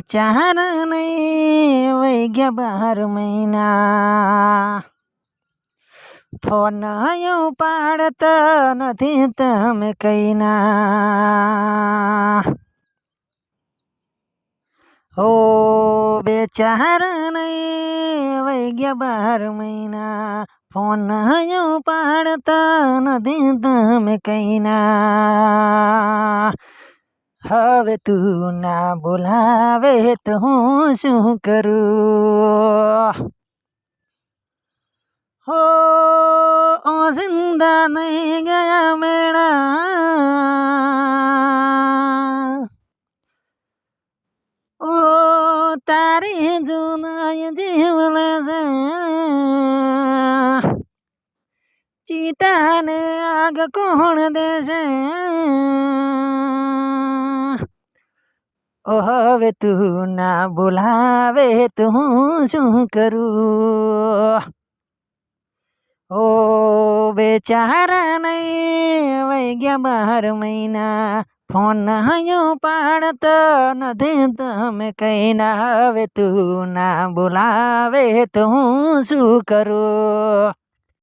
ચાર નહીં વહી ગયા બાર મહિના. ફોન પાડતા નથી તમે કઈના. હો, બેચાર નહીં વહી ગયા બાર મહિના. ફોન પાડતા નથી તમે કઈના. હવે તું ના બોલાવે તો હું શું કરું? હો જિંદા નહીં ગયા મેળા. ઓ, તારી જુનાય જીવલે છે ચિતાને આગ કોણ દેશે ઓ હવે તું ના બોલાવે તો હું શું કરું ઓ બેચારા નહીં વહી ગયા બાર મહિના ફોન હયો પાડતો નથી તમે કઈ ના હવે તું ના બોલાવે તો હું શું કરું